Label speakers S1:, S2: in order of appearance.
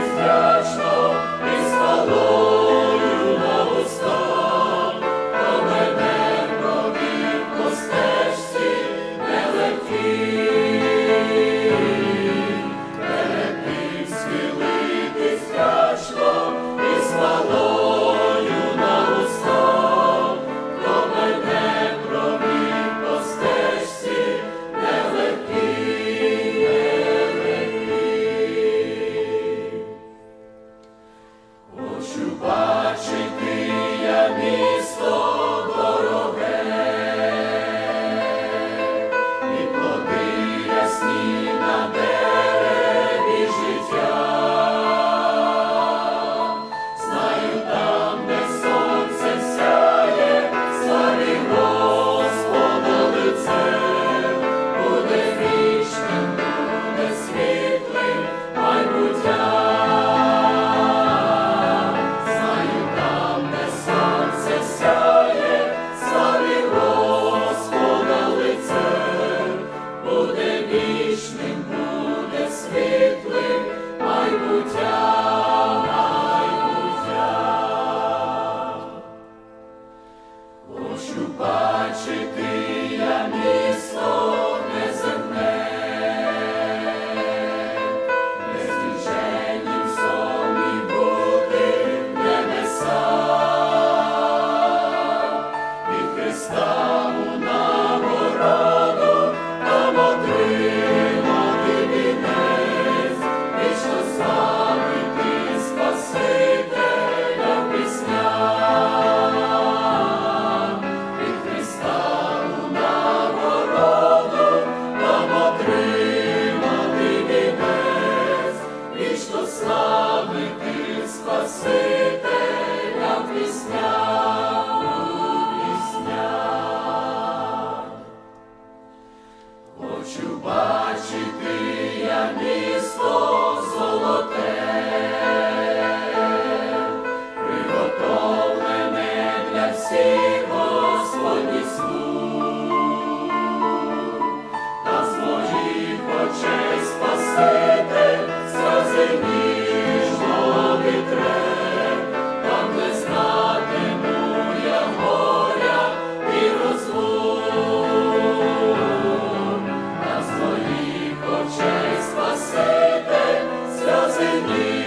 S1: Christ. Хочу бачити я місто Спасителя в Seigneur.